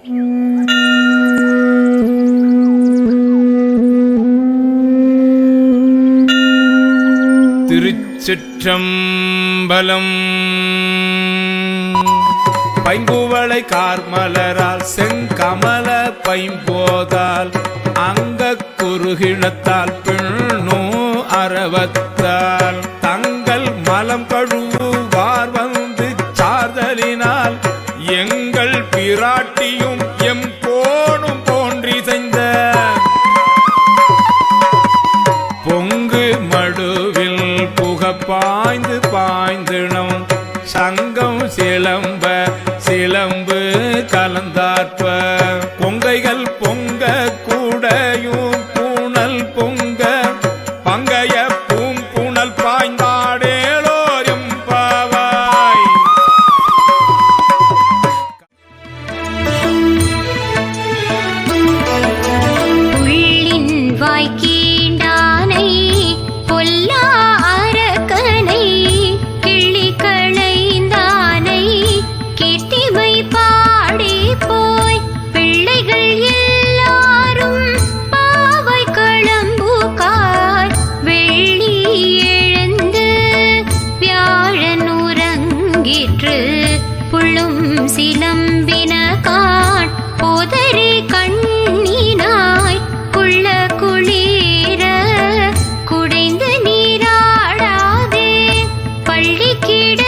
திருச்சிற்றம்பலம். பைங்குவளை கார்மலரால் செங்கமல பைம்போதால் அங்க குறுகிழத்தால் பின்னோ அறவத்தால். பாய்ந்து பாய்ந்திடும். சங்கம் சிலம்ப சிலம்பு கலந்தாற்ப. பொங்கைகள் பொங்க கூடையும் புழும் சிலம்பின காட் புதரு கண்ணினாய் குள்ள குளிர குடைந்து நீராடாதே பள்ளி கிட